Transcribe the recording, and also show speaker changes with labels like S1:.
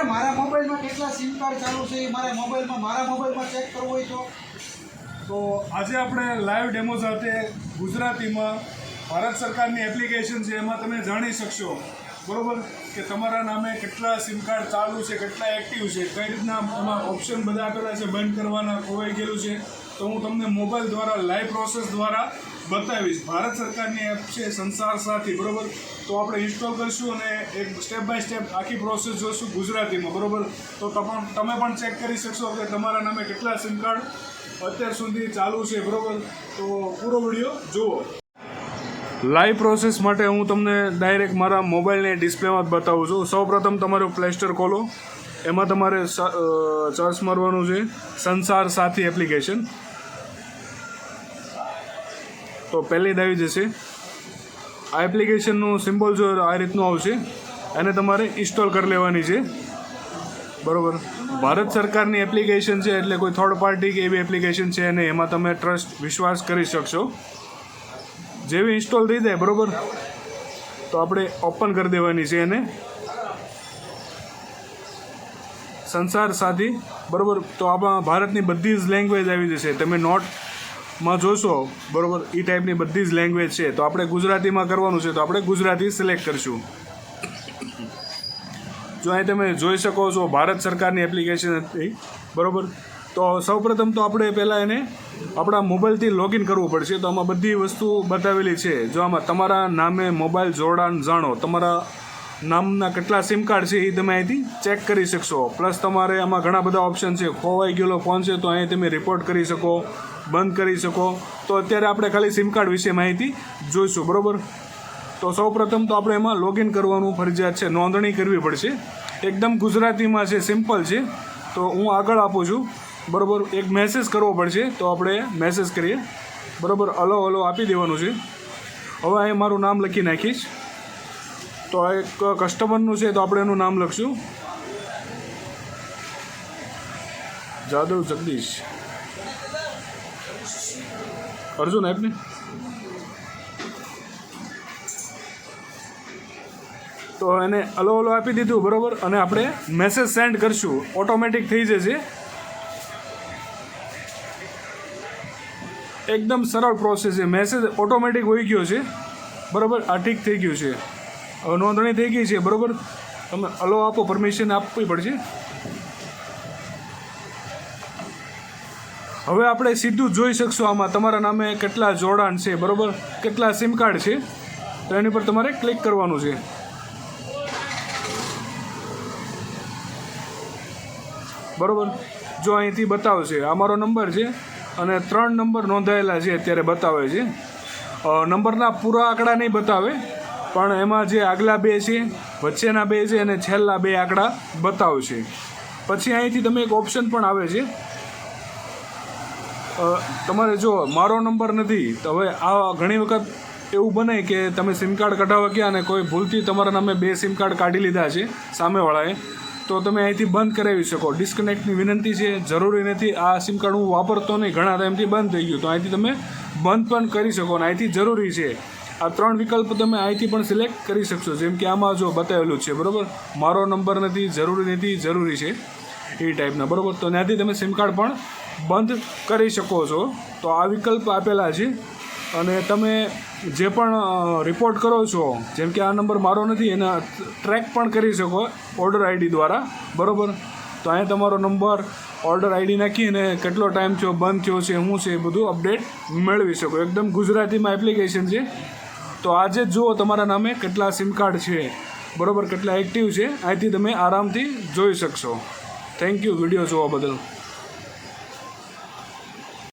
S1: ને મારા મોબાઈલમાં કેટલા સિમ કાર્ડ ચાલુ છે, એ મારા મોબાઈલમાં મારા મોબાઈલમાં ચેક કરવું હોય તો?
S2: તો આજે આપણે લાઈવ ડેમો સાથે ગુજરાતીમાં ભારત સરકારની એપ્લિકેશન છે, એમાં તમે જાણી શકશો, બરોબર? કે તમારા નામે કેટલા સિમ કાર્ડ ચાલુ છે, કેટલા એક્ટિવ છે, કઈ રીતના એમાં ઓપ્શન બધા આપેલા છે, બંધ કરવાના ખોવાઈ ગયેલું છે? તો હું તમને મોબાઈલ દ્વારા લાઈવ પ્રોસેસ દ્વારા બતાવીશ. ભારત સરકારની એપ છે સંસાર સાથી, બરોબર? તો આપણે ઇન્સ્ટોલ કરીશું અને એક સ્ટેપ બાય સ્ટેપ આખી પ્રોસેસ જોઈશું ગુજરાતીમાં, બરોબર? તો તમ- પણ ચેક કરી શકશો કે તમારા નામે કેટલા સિમ કાર્ડ અત્યાર સુધી ચાલુ છે, બરોબર? તો પૂરો વીડિયો જુઓ. લાઈવ પ્રોસેસ માટે હું તમને ડાયરેક્ટ મારા મોબાઈલને ડિસ્પ્લેમાં જ બતાવું છું. સૌપ્રથમ તમારું પ્લેસ્ટર ખોલો. એમાં તમારે સર્ચ મારવાનું છે. સંસાર સાથી એપ્લિકેશન તો પહેલી જ આવી જશે. આ એપ્લિકેશનનું સિમ્બોલ જો આ રીતનું આવશે, એને તમારે ઇન્સ્ટોલ કરી લેવાની છે. બરાબર? ભારત સરકારની એપ્લિકેશન છે, એટલે કોઈ થર્ડ પાર્ટી કે એવી એપ્લિકેશન છે અને એમાં તમે ટ્રસ્ટ વિશ્વાસ કરી શકશો. જેવી ઇન્સ્ટોલ થઈ જાય, બરાબર? તો આપણે ઓપન કરી દેવાની છે એને. સંસાર સાથી, બરાબર? તો આમાં ભારતની બધી જ લેંગ્વેજ આવી જશે. તમે નોટમાં જોશો, બરોબર એ ટાઈપની બધી જ લેંગ્વેજ છે. તો આપણે ગુજરાતીમાં કરવાનું છે, તો આપણે ગુજરાતી સિલેક્ટ કરીશું. જો અહીં તમે જોઈ શકો છો, ભારત સરકારની એપ્લિકેશન હતી, બરોબર? તો સૌપ્રથમ તો આપણે પહેલાં એને આપણા મોબાઈલથી લોગિન કરવું પડશે. તો આમાં બધી વસ્તુ બતાવેલી છે. જો આમાં તમારા નામે મોબાઈલ જોડાણ જાણો, તમારા નામના કેટલા સિમ કાર્ડ છે એ તમે અહીંથી ચેક કરી શકશો. પ્લસ તમારે આમાં ઘણા બધા ઓપ્શન છે. ખોવાઈ ગયેલો ફોન છે, તો અહીં તમે રિપોર્ટ કરી શકો. બંધ કરી શકો. તો અત્યારે આપણે ખાલી સિમ કાર્ડ વિશે માહિતી જોઈશું, બરાબર? તો સૌપ્રથમ તો આપણે એમાં લોગિન કરવાનું ફરજિયાત છે. નોંધણી કરવી પડશે. એકદમ ગુજરાતીમાં છે સિમ્પલ છે. તો હું આગળ આપું છું. બરાબર? એક મેસેજ કરવો પડશે, તો આપણે મેસેજ કરીએ. બરાબર? હલો હલો આપી દેવાનું છે. હવે અહીં મારું નામ લખી નાખીશ. તો એક કસ્ટમરનું છે, તો આપણે એનું નામ લખશું. જાદવ જગદીશ. અર્જુન આપને તો એને અલો અલો આપી દીધું, બરોબર? અને આપણે મેસેજ સેન્ડ કરશું. ઓટોમેટિક થઈ જશે. એકદમ સરળ પ્રોસેસ છે. મેસેજ ઓટોમેટિક હોઈ ગયો છે. બરાબર? આ ઠીક થઈ ગયું છે. હવે નોંધણી થઈ ગઈ છે, બરાબર? તમે અલો આપો પરમિશન આપવી પડશે. હવે આપણે સીધું જોઈ શકશું આમાં. તમારા નામે કેટલા જોડાણ છે, બરોબર? કેટલા સિમ કાર્ડ છે? તો એની પર તમારે ક્લિક કરવાનું છે. બરોબર? જો અહીંથી બતાવશે. આ મારો નંબર છે અને ત્રણ નંબર નોંધાયેલા છે, અત્યારે બતાવે છે. નંબરના પૂરા આંકડા નહીં બતાવે, પણ એમાં જે આગલા બે છે, વચ્ચેના બે છે અને છેલ્લા બે આંકડા બતાવશે. પછી અહીંથી તમે એક ઓપ્શન પણ આવે છે. તમારે જો, મારો નંબર નથી, તો હવે આ ઘણી વખત એવું બને કે તમે સિમ કાર્ડ કઢાવવા ગયા અને કોઈ ભૂલથી તમારા નામે બે સિમ કાર્ડ કાઢી લીધા છે, સામેવાળાએ, તો તમે અહીંથી બંધ કરાવી શકો. ડિસ્કનેક્ટની વિનંતી છે, જરૂરી નથી, આ સિમ કાર્ડ હું વાપરતો નહીં, ઘણા ટાઈમથી બંધ થઈ ગયું, તો અહીંથી તમે બંધ પણ કરી શકો અને અહીંથી જરૂરી છે. આ ત્રણ વિકલ્પ તમે અહીંથી પણ સિલેક્ટ કરી શકશો, જેમ કે આમાં જો બતાવેલું છે, બરાબર? મારો નંબર નથી, જરૂરી નથી, જરૂરી છે, એ ટાઈપના બરાબર? તો ત્યાંથી તમે સિમ કાર્ડ પણ બંધ કરી શકો છો. તો આ વિકલ્પ આપેલા છે. અને તમે જે પણ રિપોર્ટ કરો છો, જેમ કે આ નંબર મારો નથી, એના ટ્રેક પણ કરી શકો ઓર્ડર આઈડી દ્વારા. બરાબર? તો અહીંયા તમારો નંબર ઓર્ડર આઈડી નાખી અને કેટલો ટાઈમ થયો, બંધ થયો છે, શું છે એ બધું અપડેટ મેળવી શકો. એકદમ ગુજરાતીમાં એપ્લિકેશન છે. તો આજે જુઓ તમારા નામે કેટલા સિમ કાર્ડ છે. બરાબર? કેટલા એક્ટિવ છે. અહીંથી તમે આરામથી જોઈ શકશો. થેન્ક યુ વીડિયો જોવા બદલ.